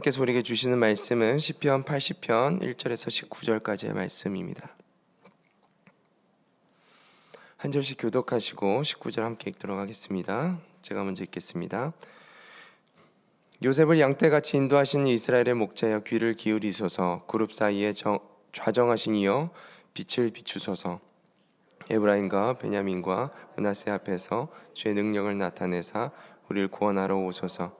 하나님께서 우리에게 주시는 말씀은 시편 80편 1절에서 19절까지의 말씀입니다. 한 절씩 교독하시고 19절 함께 읽도록 하겠습니다. 제가 먼저 읽겠습니다. 요셉을 양떼같이 인도하신 이스라엘의 목자여 귀를 기울이소서 그룹 사이에 정, 좌정하신 이여 빛을 비추소서 에브라임과 베냐민과 문하세 앞에서 주의 능력을 나타내사 우리를 구원하러 오소서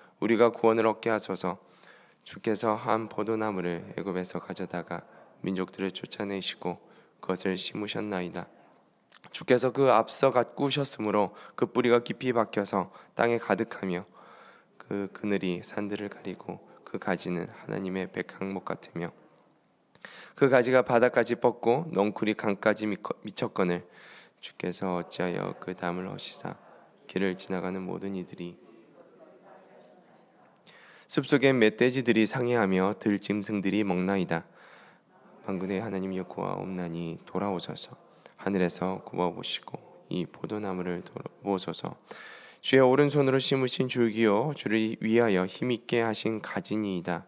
우리가 구원을 얻게 하소서. 주께서 한 포도나무를 애굽에서 가져다가 민족들을 쫓아내시고 그것을 심으셨나이다. 주께서 그 앞서 가꾸셨으므로 그 뿌리가 깊이 박혀서 땅에 가득하며 그 그늘이 산들을 가리고 그 가지는 하나님의 백항목 같으며 그 가지가 바다까지 뻗고 넝쿨이 강까지 미쳤거늘 주께서 어찌하여 그 담을 허시사 길을 지나가는 모든 이들이 숲속에 멧돼지들이 상해하며 들짐승들이 먹나이다. 만군의 하나님 여호와 없나니 돌아오소서 하늘에서 굽어보시고 이 포도나무를 보소서 주의 오른손으로 심으신 줄기요 주를 위하여 힘있게 하신 가지니이다.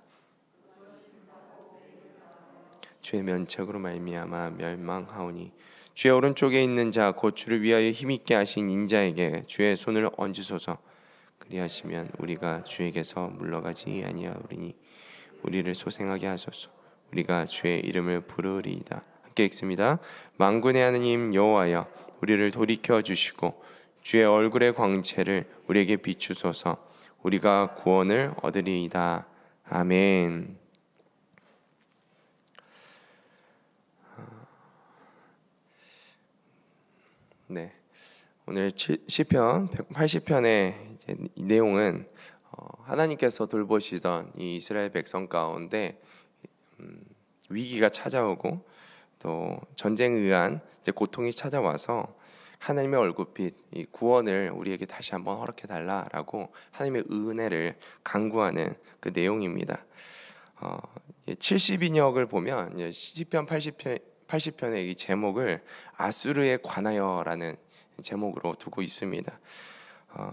주의 면책으로 말미암아 멸망하오니 주의 오른쪽에 있는 자 곧 주를 위하여 힘있게 하신 인자에게 주의 손을 얹으소서 그리하시면 우리가 주에게서 물러가지 아니하오리니 우리를 소생하게 하소서. 우리가 주의 이름을 부르리이다. 함께 읽습니다. 만군의 하느님 여호와여 우리를 돌이켜 주시고 주의 얼굴의 광채를 우리에게 비추소서. 우리가 구원을 얻으리이다. 아멘. 네. 오늘 시편 180편의 내용은 어, 하나님께서 돌보시던 이 이스라엘 백성 가운데 음, 위기가 찾아오고 또 전쟁에 의한 고통이 찾아와서 하나님의 얼굴빛, 이 구원을 우리에게 다시 한번 허락해 달라라고 하나님의 은혜를 강구하는 그 내용입니다. 어, 70인역을 보면 시편 80편 80편의 이 제목을 아수르에 관하여라는 제목으로 두고 있습니다. 어,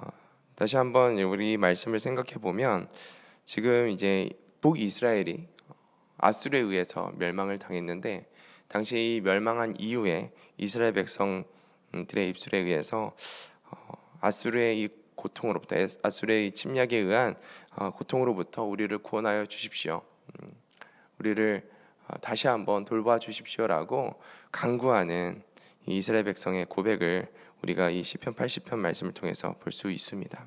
다시 한번 우리 말씀을 생각해 보면 지금 이제 북이스라엘이 아수르에 의해서 멸망을 당했는데 당시 이 멸망한 이후에 이스라엘 백성들의 입술에 의해서 어, 아수르의 이 고통으로부터 아수르의 침략에 의한 어, 고통으로부터 우리를 구원하여 주십시오. 음, 우리를 어, 다시 한번 돌봐 주십시오라고 강구하는 이스라엘 백성의 고백을 우리가 이 시편 80편 말씀을 통해서 볼 수 있습니다.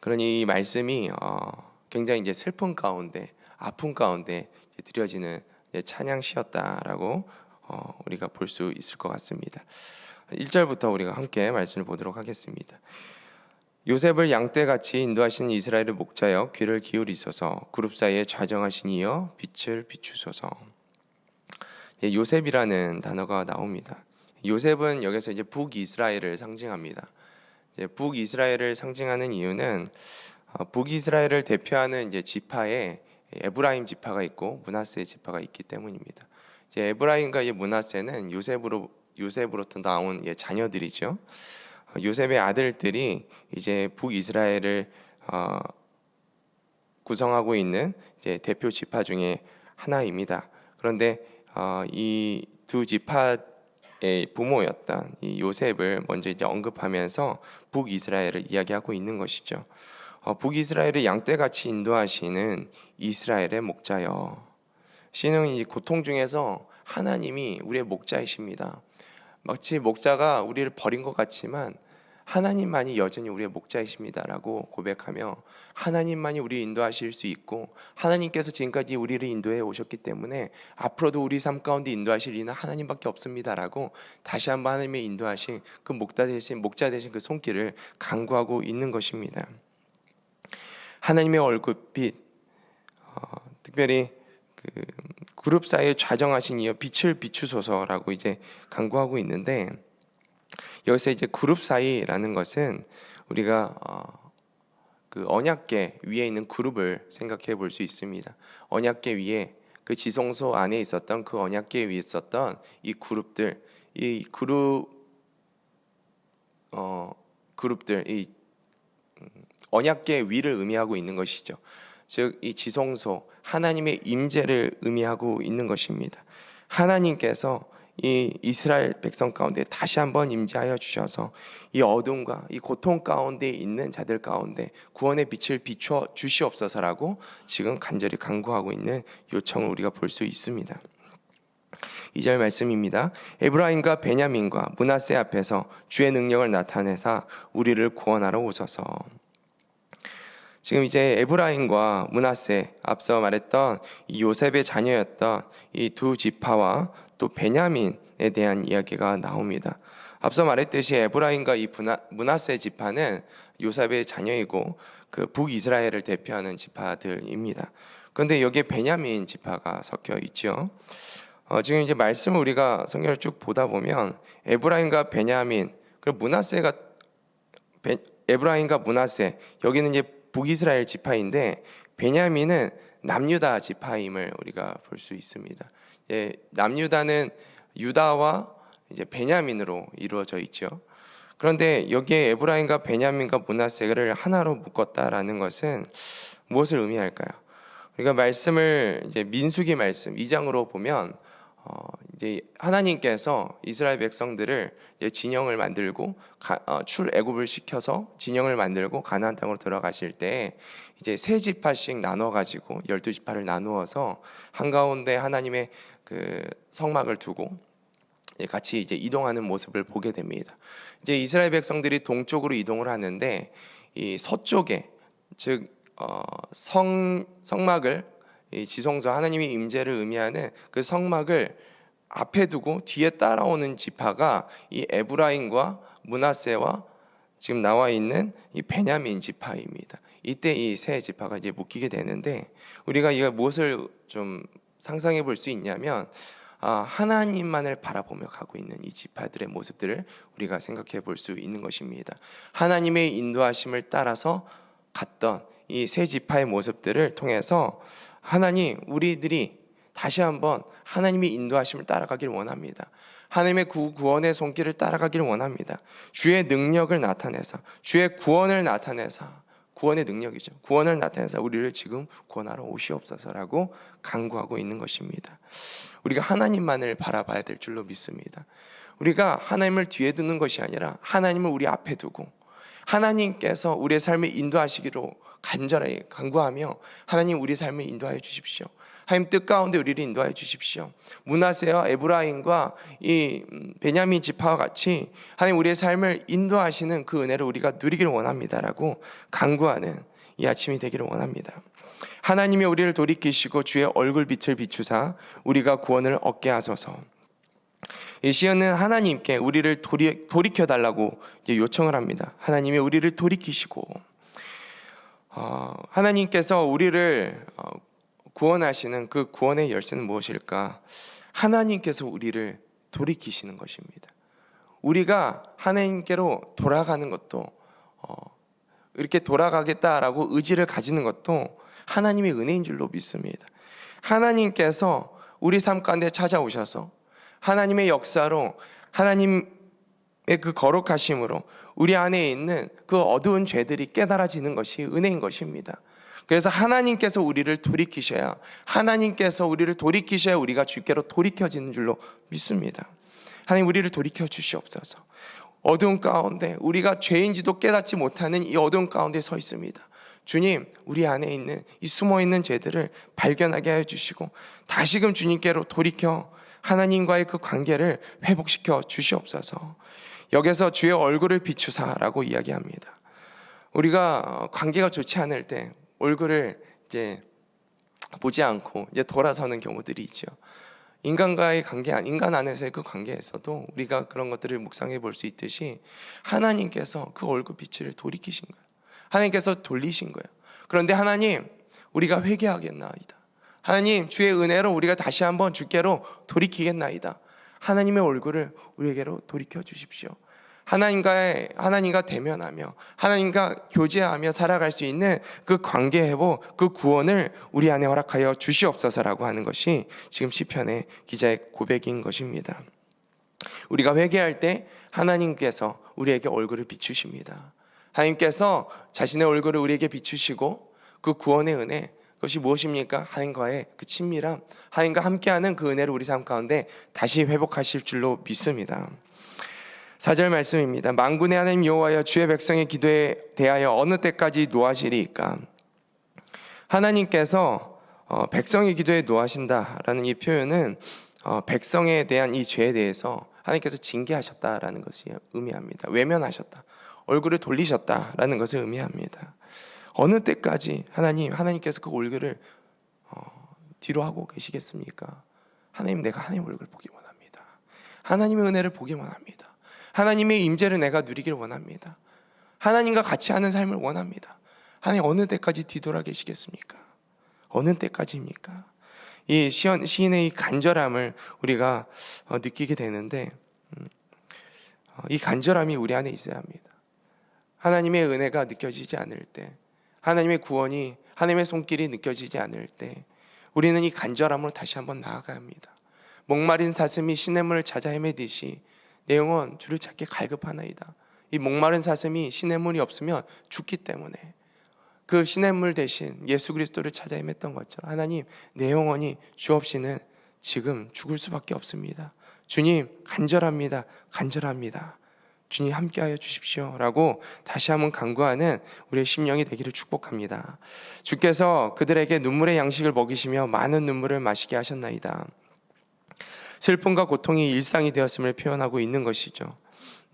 그러니 이 말씀이 어, 굉장히 이제 슬픔 가운데 아픔 가운데 드려지는 찬양 시였다라고 어, 우리가 볼 수 있을 것 같습니다. 1절부터 우리가 함께 말씀을 보도록 하겠습니다. 요셉을 양떼같이 인도하신 이스라엘의 목자여 귀를 기울이소서 그룹 사이에 좌정하신 이여 빛을 비추소서 요셉이라는 단어가 나옵니다. 요셉은 여기서 이제 북이스라엘을 상징합니다. 이제 북이스라엘을 상징하는 이유는 어, 북이스라엘을 대표하는 이제 지파에 에브라임 지파가 있고 문하세 지파가 있기 때문입니다. 이제 에브라임과 이 문하세는 요셉으로 요셉으로부터 나온 예, 자녀들이죠. 어, 요셉의 아들들이 이제 북이스라엘을 어, 구성하고 있는 이제 대표 지파 중에 하나입니다. 그런데 어, 이두 지파 부모였던 이 요셉을 먼저 이제 언급하면서 북이스라엘을 이야기하고 있는 것이죠. 어, 북이스라엘을 양떼같이 인도하시는 이스라엘의 목자여. 신은 이 고통 중에서 하나님이 우리의 목자이십니다. 마치 목자가 우리를 버린 것 같지만 하나님만이 여전히 우리의 목자이십니다라고 고백하며 하나님만이 우리 인도하실 수 있고 하나님께서 지금까지 우리를 인도해 오셨기 때문에 앞으로도 우리 삶 가운데 인도하실 이는 하나님밖에 없습니다라고 다시 한번 하나님의 인도하신 그 목자 대신 목자 대신 그 손길을 강구하고 있는 것입니다. 하나님의 얼굴빛 특별히 그 그룹 사이에 좌정하신 이여 빛을 비추소서라고 이제 강구하고 있는데 여기서 이제 그룹 사이라는 것은 우리가 어, 그 언약계 위에 있는 그룹을 생각해 볼 수 있습니다. 언약계 위에 그 지성소 안에 있었던 그 언약계 위에 있었던 이 그룹들, 이 그룹 어 그룹들, 이 음, 언약계 위를 의미하고 있는 것이죠. 즉 이 지성소 하나님의 임재를 의미하고 있는 것입니다. 하나님께서 이 이스라엘 백성 가운데 다시 한번 임재하여 주셔서 이 어둠과 이 고통 가운데 있는 자들 가운데 구원의 빛을 비춰 주시옵소서라고 지금 간절히 간구하고 있는 요청을 우리가 볼 수 있습니다. 2절 말씀입니다. 에브라임과 베냐민과 문하세 앞에서 주의 능력을 나타내사 우리를 구원하러 오소서. 지금 이제 에브라임과 문하세 앞서 말했던 이 요셉의 자녀였던 이 두 지파와 또 베냐민에 대한 이야기가 나옵니다. 앞서 말했듯이 에브라임과 이 문하세 지파는 요셉의 자녀이고 그 북이스라엘을 대표하는 지파들입니다. 그런데 여기에 베냐민 지파가 섞여 있죠. 어, 지금 이제 말씀을 우리가 성경을 쭉 보다 보면 에브라임과 베냐민 그리고 문하세가 베- 에브라임과 문하세 여기는 이제 북이스라엘 지파인데 베냐민은 남유다 지파임을 우리가 볼 수 있습니다. 예, 남유다는 유다와 이제 베냐민으로 이루어져 있죠. 그런데 여기에 에브라임과 베냐민과 문하세를 하나로 묶었다라는 것은 무엇을 의미할까요? 우리가 말씀을 이제 민수기 말씀 2장으로 보면 어, 이제 하나님께서 이스라엘 백성들을 이제 진영을 만들고 가, 어, 출애굽을 시켜서 진영을 만들고 가나안 땅으로 들어가실 때 이제 세 지파씩 나눠 가지고 열두 지파를 나누어서 한 가운데 하나님의 그 성막을 두고 같이 이제 이동하는 모습을 보게 됩니다. 이제 이스라엘 백성들이 동쪽으로 이동을 하는데 이 서쪽에 즉성 성막을 이 지성소 하나님의 임재를 의미하는 그 성막을 앞에 두고 뒤에 따라오는 지파가 이 에브라임과 문하세와 지금 나와 있는 이 베냐민 지파입니다. 이때 이 세 지파가 이제 묶이게 되는데 우리가 이거 무엇을 좀 상상해 볼 수 있냐면 아, 하나님만을 바라보며 가고 있는 이 지파들의 모습들을 우리가 생각해 볼 수 있는 것입니다. 하나님의 인도하심을 따라서 갔던 이 세 지파의 모습들을 통해서 하나님 우리들이 다시 한번 하나님의 인도하심을 따라가길 원합니다. 하나님의 구, 구원의 손길을 따라가길 원합니다. 주의 능력을 나타내서 주의 구원을 나타내서 구원의 능력이죠. 구원을 나타내서 우리를 지금 구원하러 오시옵소서라고 간구하고 있는 것입니다. 우리가 하나님만을 바라봐야 될 줄로 믿습니다. 우리가 하나님을 뒤에 두는 것이 아니라 하나님을 우리 앞에 두고 하나님께서 우리의 삶을 인도하시기로 간절히 간구하며 하나님 우리 삶을 인도하여 주십시오. 하나님 뜻 가운데 우리를 인도하여 주십시오. 문하세와 에브라임과 이 음, 베냐민 지파와 같이 하나님 우리의 삶을 인도하시는 그 은혜를 우리가 누리기를 원합니다라고 간구하는 이 아침이 되기를 원합니다. 하나님이 우리를 돌이키시고 주의 얼굴 빛을 비추사 우리가 구원을 얻게 하소서. 이 시연은 하나님께 우리를 돌이, 돌이켜 달라고 요청을 합니다. 하나님이 우리를 돌이키시고 어, 하나님께서 우리를 어, 구원하시는 그 구원의 열쇠는 무엇일까? 하나님께서 우리를 돌이키시는 것입니다. 우리가 하나님께로 돌아가는 것도 어, 이렇게 돌아가겠다라고 의지를 가지는 것도 하나님의 은혜인 줄로 믿습니다. 하나님께서 우리 삶 가운데 찾아오셔서 하나님의 역사로 하나님의 그 거룩하심으로 우리 안에 있는 그 어두운 죄들이 깨달아지는 것이 은혜인 것입니다. 그래서 하나님께서 우리를 돌이키셔야 하나님께서 우리를 돌이키셔야 우리가 주께로 돌이켜지는 줄로 믿습니다. 하나님 우리를 돌이켜 주시옵소서. 어두운 가운데 우리가 죄인지도 깨닫지 못하는 이 어두운 가운데 서 있습니다. 주님, 우리 안에 있는 이 숨어 있는 죄들을 발견하게 하여 주시고 다시금 주님께로 돌이켜 하나님과의 그 관계를 회복시켜 주시옵소서. 여기서 주의 얼굴을 비추사라고 이야기합니다. 우리가 관계가 좋지 않을 때 얼굴을 이제 보지 않고 이제 돌아서는 경우들이 있죠. 인간과의 관계, 인간 안에서의 그 관계에서도 우리가 그런 것들을 묵상해 볼 수 있듯이 하나님께서 그 얼굴 빛을 돌이키신 거예요. 하나님께서 돌리신 거예요. 그런데 하나님, 우리가 회개하겠나이다. 하나님 주의 은혜로 우리가 다시 한번 주께로 돌이키겠나이다. 하나님의 얼굴을 우리에게로 돌이켜 주십시오. 하나님과의 하나님과 대면하며 하나님과 교제하며 살아갈 수 있는 그 관계 회복, 그 구원을 우리 안에 허락하여 주시옵소서라고 하는 것이 지금 시편의 기자의 고백인 것입니다. 우리가 회개할 때 하나님께서 우리에게 얼굴을 비추십니다. 하나님께서 자신의 얼굴을 우리에게 비추시고 그 구원의 은혜 그것이 무엇입니까? 하나님과의 그 친밀함, 하나님과 함께하는 그 은혜를 우리 삶 가운데 다시 회복하실 줄로 믿습니다. 4절 말씀입니다. 만군의 하나님 여호와여 주의 백성의 기도에 대하여 어느 때까지 노하시리까? 하나님께서 어, 백성의 기도에 노하신다라는 이 표현은 어, 백성에 대한 이 죄에 대해서 하나님께서 징계하셨다라는 것이 의미합니다. 외면하셨다. 얼굴을 돌리셨다라는 것을 의미합니다. 어느 때까지 하나님 하나님께서 그 얼굴을 어, 뒤로 하고 계시겠습니까? 하나님 내가 하나님 얼굴 보기 원합니다. 하나님의 은혜를 보기 원합니다. 하나님의 임재를 내가 누리기를 원합니다. 하나님과 같이 하는 삶을 원합니다. 하나님 어느 때까지 뒤돌아 계시겠습니까? 어느 때까지입니까? 이 시인, 시인의 이 간절함을 우리가 어, 느끼게 되는데 음, 어, 이 간절함이 우리 안에 있어야 합니다. 하나님의 은혜가 느껴지지 않을 때, 하나님의 구원이 하나님의 손길이 느껴지지 않을 때, 우리는 이 간절함으로 다시 한번 나아가야 합니다. 목마른 사슴이 시냇물을 찾아 헤매듯이 내 영혼 주를 찾게 갈급하나이다. 이 목마른 사슴이 시냇물이 없으면 죽기 때문에 그 시냇물 대신 예수 그리스도를 찾아 헤맸던 것처럼 하나님 내 영혼이 주 없이는 지금 죽을 수밖에 없습니다. 주님 간절합니다. 간절합니다. 주님 함께하여 주십시오라고 다시 한번 간구하는 우리의 심령이 되기를 축복합니다. 주께서 그들에게 눈물의 양식을 먹이시며 많은 눈물을 마시게 하셨나이다. 슬픔과 고통이 일상이 되었음을 표현하고 있는 것이죠.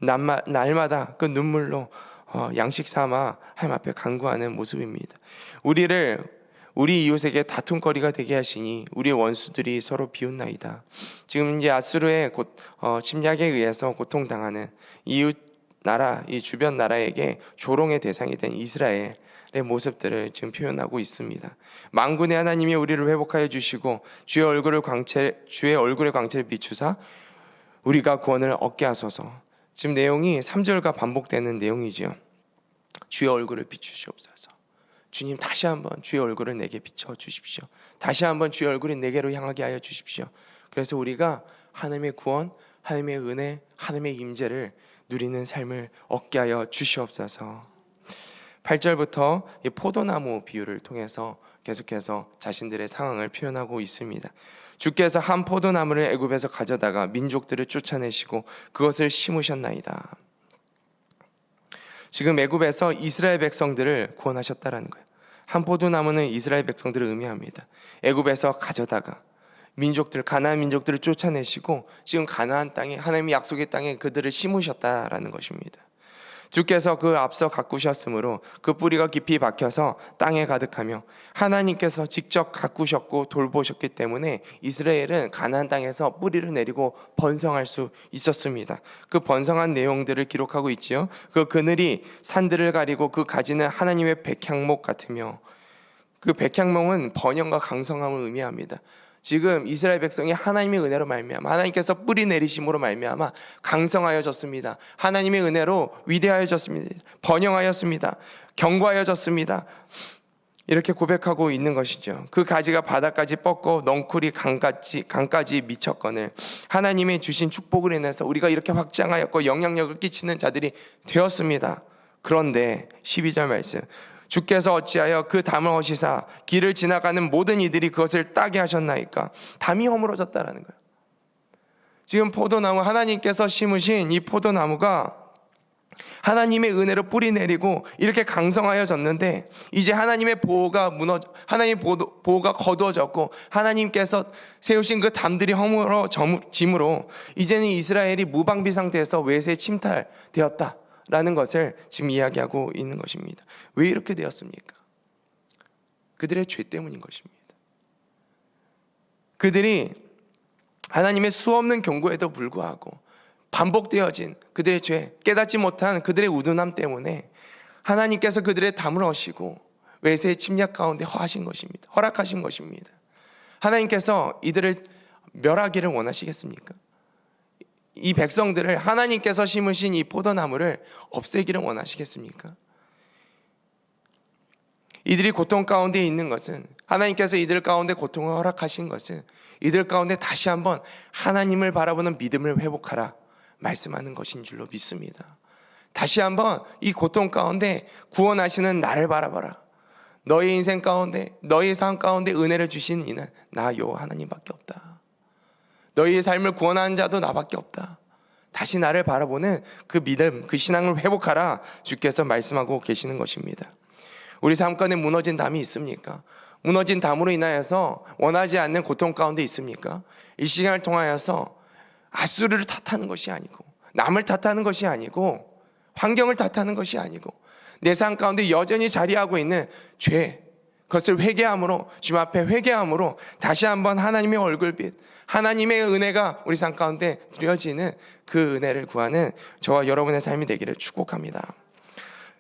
날마, 날마다 그 눈물로 어, 양식 삼아 하나님 앞에 간구하는 모습입니다. 우리를 우리 이웃에게 다툼거리가 되게 하시니 우리 원수들이 서로 비웃나이다. 지금 이제 아수르의 고, 어, 침략에 의해서 고통당하는 이웃 나라, 이 주변 나라에게 조롱의 대상이 된 이스라엘 의 모습들을 지금 표현하고 있습니다. 만군의 하나님이 우리를 회복하여 주시고 주의 얼굴을 광채 주의 얼굴의 광채를 비추사 우리가 구원을 얻게 하소서. 지금 내용이 3절과 반복되는 내용이지요. 주의 얼굴을 비추시옵소서. 주님 다시 한번 주의 얼굴을 내게 비춰 주십시오. 다시 한번 주의 얼굴이 내게로 향하게 하여 주십시오. 그래서 우리가 하나님의 구원, 하나님의 은혜, 하나님의 임재를 누리는 삶을 얻게 하여 주시옵소서. 8절부터 이 포도나무 비유를 통해서 계속해서 자신들의 상황을 표현하고 있습니다. 주께서 한 포도나무를 애굽에서 가져다가 민족들을 쫓아내시고 그것을 심으셨나이다. 지금 애굽에서 이스라엘 백성들을 구원하셨다라는 거예요. 한 포도 나무는 이스라엘 백성들을 의미합니다. 애굽에서 가져다가 민족들 가나안 민족들을 쫓아내시고 지금 가나안 땅에 하나님의 약속의 땅에 그들을 심으셨다라는 것입니다. 주께서 그 앞서 가꾸셨으므로 그 뿌리가 깊이 박혀서 땅에 가득하며 하나님께서 직접 가꾸셨고 돌보셨기 때문에 이스라엘은 가나안 땅에서 뿌리를 내리고 번성할 수 있었습니다. 그 번성한 내용들을 기록하고 있지요. 그 그늘이 산들을 가리고 그 가지는 하나님의 백향목 같으며 그 백향목은 번영과 강성함을 의미합니다. 지금 이스라엘 백성이 하나님의 은혜로 말미암아 하나님께서 뿌리 내리심으로 말미암아 강성하여졌습니다. 하나님의 은혜로 위대하여졌습니다. 번영하였습니다. 견고하여졌습니다. 이렇게 고백하고 있는 것이죠. 그 가지가 바다까지 뻗고 넝쿨이 강까지 강까지 미쳤거늘 하나님의 주신 축복을 인해서 우리가 이렇게 확장하였고 영향력을 끼치는 자들이 되었습니다. 그런데 12절 말씀 주께서 어찌하여 그 담을 허시사 길을 지나가는 모든 이들이 그것을 따게 하셨나이까 담이 허물어졌다라는 거예요. 지금 포도나무 하나님께서 심으신 이 포도나무가 하나님의 은혜로 뿌리 내리고 이렇게 강성하여졌는데 이제 하나님의 보호가 무너 하나님의 보호가 거두어졌고 하나님께서 세우신 그 담들이 허물어짐으로 이제는 이스라엘이 무방비 상태에서 외세 침탈되었다. 라는 것을 지금 이야기하고 있는 것입니다. 왜 이렇게 되었습니까? 그들의 죄 때문인 것입니다. 그들이 하나님의 수없는 경고에도 불구하고 반복되어진 그들의 죄, 깨닫지 못한 그들의 우둔함 때문에 하나님께서 그들의 담을 허시고 외세의 침략 가운데 허하신 것입니다. 허락하신 것입니다. 하나님께서 이들을 멸하기를 원하시겠습니까? 이 백성들을 하나님께서 심으신 이 포도나무를 없애기를 원하시겠습니까? 이들이 고통 가운데 있는 것은 하나님께서 이들 가운데 고통을 허락하신 것은 이들 가운데 다시 한번 하나님을 바라보는 믿음을 회복하라 말씀하는 것인 줄로 믿습니다. 다시 한번 이 고통 가운데 구원하시는 나를 바라봐라. 너의 인생 가운데 너의 삶 가운데 은혜를 주시는 이는 나 여호와 하나님밖에 없다. 너희의 삶을 구원하는 자도 나밖에 없다. 다시 나를 바라보는 그 믿음, 그 신앙을 회복하라 주께서 말씀하고 계시는 것입니다. 우리 삶 가운데 무너진 담이 있습니까? 무너진 담으로 인하여서 원하지 않는 고통 가운데 있습니까? 이 시간을 통하여서 아수르를 탓하는 것이 아니고 남을 탓하는 것이 아니고 환경을 탓하는 것이 아니고 내 삶 가운데 여전히 자리하고 있는 죄 그것을 회개함으로 주님 앞에 회개함으로 다시 한번 하나님의 얼굴빛 하나님의 은혜가 우리 삶 가운데 드려지는 그 은혜를 구하는 저와 여러분의 삶이 되기를 축복합니다.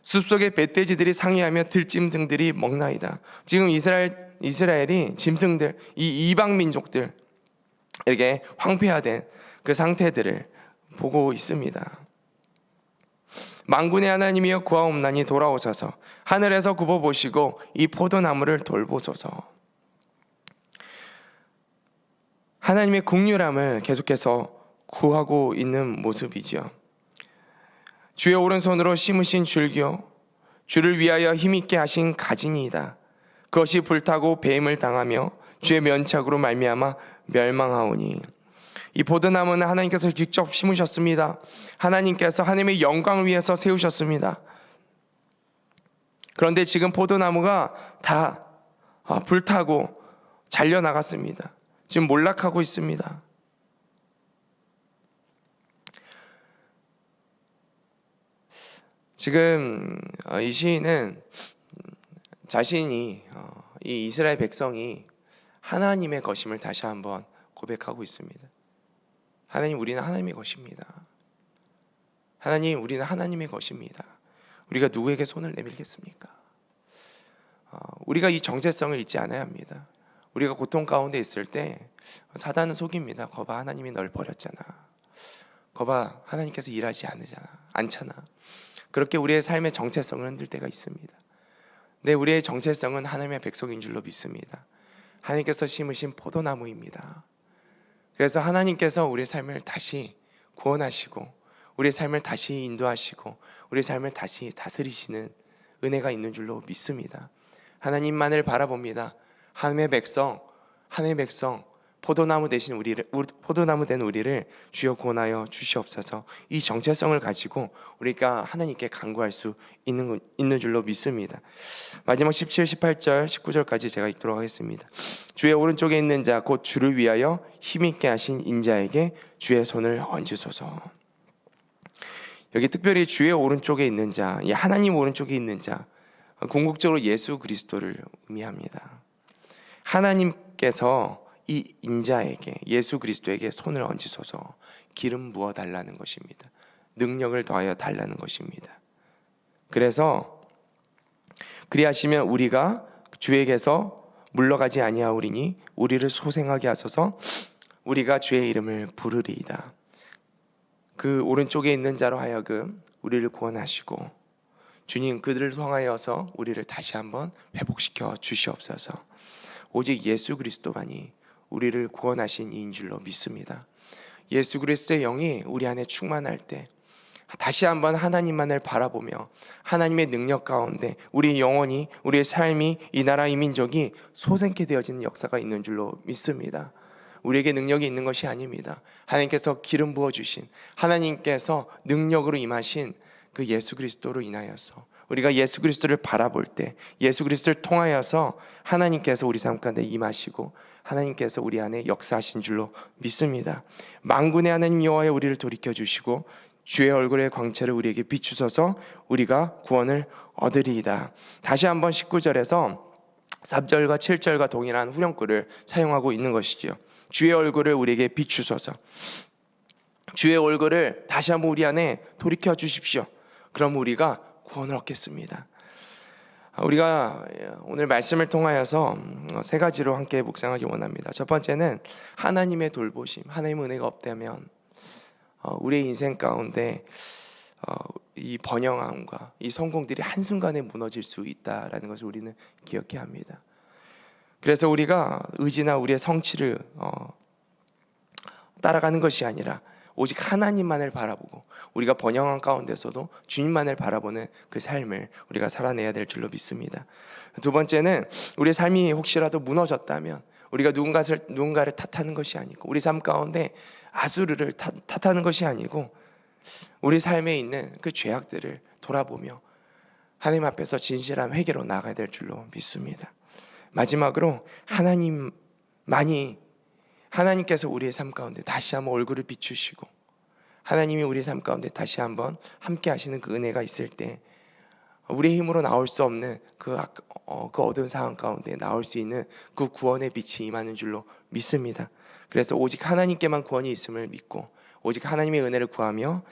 숲속의 멧돼지들이 상의하며 들짐승들이 먹나이다. 지금 이스라엘 이스라엘이 짐승들 이 이방 민족들 에게 황폐화된 그 상태들을 보고 있습니다. 만군의 하나님이여 구하옵나니 돌아오셔서 하늘에서 굽어 보시고 이 포도나무를 돌보소서. 하나님의 국률함을 계속해서 구하고 있는 모습이지요. 주의 오른손으로 심으신 줄기요 주를 위하여 힘있게 하신 가진이이다. 그것이 불타고 배임을 당하며 주의 면착으로 말미암아 멸망하오니 이 포도나무는 하나님께서 직접 심으셨습니다. 하나님께서 하나님의 영광을 위해서 세우셨습니다. 그런데 지금 포도나무가 다 아, 불타고 잘려 나갔습니다. 지금 몰락하고 있습니다. 지금 어, 이 시인은 자신이 어, 이 이스라엘 백성이 하나님의 것임을 다시 한번 고백하고 있습니다. 하나님 우리는 하나님의 것입니다. 하나님 우리는 하나님의 것입니다. 우리가 누구에게 손을 내밀겠습니까? 어, 우리가 이 정체성을 잊지 않아야 합니다. 우리가 고통 가운데 있을 때 사단은 속입니다. 거봐 하나님이 널 버렸잖아. 거봐 하나님께서 일하지 않으잖아. 않잖아. 그렇게 우리의 삶의 정체성을 흔들 때가 있습니다. 네, 우리의 정체성은 하나님의 백성인 줄로 믿습니다. 하나님께서 심으신 포도나무입니다. 그래서 하나님께서 우리의 삶을 다시 구원하시고 우리의 삶을 다시 인도하시고 우리의 삶을 다시 다스리시는 은혜가 있는 줄로 믿습니다. 하나님만을 바라봅니다. 하나님의 백성, 하나님의 백성 포도나무 대신 우리를 포도나무 된 우리를 주여 구원하여 주시옵소서. 이 정체성을 가지고 우리가 하나님께 간구할 수 있는 있는 줄로 믿습니다. 마지막 17, 18절, 19절까지 제가 읽도록 하겠습니다. 주의 오른쪽에 있는 자 곧 주를 위하여 힘 있게 하신 인자에게 주의 손을 얹으소서. 여기 특별히 주의 오른쪽에 있는 자, 이 하나님 오른쪽에 있는 자, 궁극적으로 예수 그리스도를 의미합니다. 하나님께서 이 인자에게 예수 그리스도에게 손을 얹으소서 기름 부어 달라는 것입니다. 능력을 더하여 달라는 것입니다. 그래서 그리하시면 우리가 주에게서 물러가지 아니하오리니 우리를 소생하게 하소서 우리가 주의 이름을 부르리이다. 그 오른쪽에 있는 자로 하여금 우리를 구원하시고 주님 그들을 통하여서 우리를 다시 한번 회복시켜 주시옵소서. 오직 예수 그리스도만이 우리를 구원하신 이인 줄로 믿습니다. 예수 그리스도의 영이 우리 안에 충만할 때 다시 한번 하나님만을 바라보며 하나님의 능력 가운데 우리 영혼이 우리의 삶이 이 나라 이 민족이 소생케 되어지는 역사가 있는 줄로 믿습니다. 우리에게 능력이 있는 것이 아닙니다. 하나님께서 기름 부어 주신 하나님께서 능력으로 임하신 그 예수 그리스도로 인하여서 우리가 예수 그리스도를 바라볼 때 예수 그리스도를 통하여서 하나님께서 우리 삶 가운데 임하시고 하나님께서 우리 안에 역사하신 줄로 믿습니다. 만군의 하나님 여호와여 우리를 돌이켜 주시고 주의 얼굴의 광채를 우리에게 비추소서 우리가 구원을 얻으리이다. 다시 한번 19절에서 3절과 7절과 동일한 후렴구를 사용하고 있는 것이지요. 주의 얼굴을 우리에게 비추소서. 주의 얼굴을 다시 한번 우리 안에 돌이켜 주십시오. 그럼 우리가 구원을 얻겠습니다. 아, 우리가 오늘 말씀을 통하여서 음, 세 가지로 함께 묵상하기 원합니다. 첫 번째는 하나님의 돌보심, 하나님의 은혜가 없다면 어, 우리의 인생 가운데 어, 이 번영함과 이 성공들이 한 순간에 무너질 수 있다라는 것을 우리는 기억해야 합니다. 그래서 우리가 의지나 우리의 성취를 어, 따라가는 것이 아니라 오직 하나님만을 바라보고 우리가 번영한 가운데서도 주님만을 바라보는 그 삶을 우리가 살아내야 될 줄로 믿습니다. 두 번째는 우리의 삶이 혹시라도 무너졌다면 우리가 누군가를 누군가를 탓하는 것이 아니고 우리 삶 가운데 아수르를 탓, 탓하는 것이 아니고 우리 삶에 있는 그 죄악들을 돌아보며 하나님 앞에서 진실한 회개로 나가야 될 줄로 믿습니다. 마지막으로 하나님만이 하나님께서 우리의 삶 가운데 다시 한번 얼굴을 비추시고 하나님이 우리의 삶 가운데 다시 한번 함께 하시는 그 은혜가 있을 때 우리의 힘으로 나올 수 없는 그, 악- 어, 그 어두운 상황 가운데 나올 수 있는 그 구원의 빛이 임하는 줄로 믿습니다. 그래서 오직 하나님께만 구원이 있음을 믿고 오직 하나님의 은혜를 구하며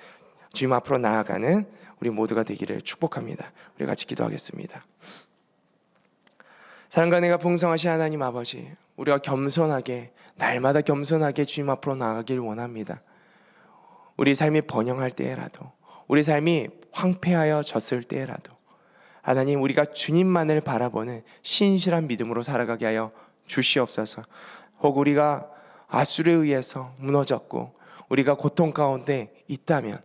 주님 앞으로 나아가는 우리 모두가 되기를 축복합니다. 우리 같이 기도하겠습니다. 사랑과 내가 풍성하신 하나님 아버지, 우리가 겸손하게 날마다 겸손하게 주님 앞으로 나아가길 원합니다. 우리 삶이 번영할 때라도, 우리 삶이 황폐하여 졌을 때라도, 하나님 우리가 주님만을 바라보는 신실한 믿음으로 살아가게 하여 주시옵소서. 혹 우리가 아수르에 의해서 무너졌고 우리가 고통 가운데 있다면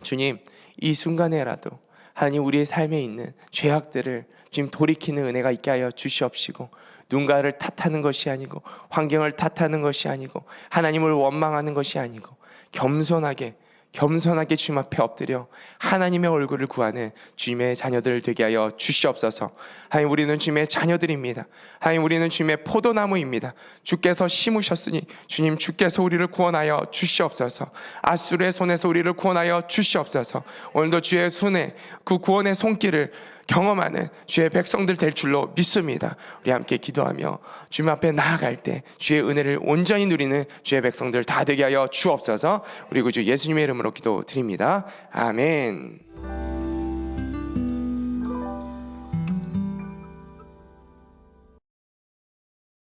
주님 이 순간에라도 하나님 우리의 삶에 있는 죄악들을 주님 돌이키는 은혜가 있게 하여 주시옵시고 누군가를 탓하는 것이 아니고 환경을 탓하는 것이 아니고 하나님을 원망하는 것이 아니고 겸손하게 겸손하게 주님 앞에 엎드려 하나님의 얼굴을 구하는 주님의 자녀들 되게 하여 주시옵소서. 하나님 우리는 주님의 자녀들입니다. 하나님 우리는 주님의 포도나무입니다. 주께서 심으셨으니 주님 주께서 우리를 구원하여 주시옵소서. 아수르의 손에서 우리를 구원하여 주시옵소서. 오늘도 주의 손에 그 구원의 손길을 경험하는 주의 백성들 될 줄로 믿습니다. 우리 함께 기도하며 주님 앞에 나아갈 때 주의 은혜를 온전히 누리는 주의 백성들 다 되게 하여 주옵소서. 우리 구주 예수님의 이름으로 기도드립니다. 아멘.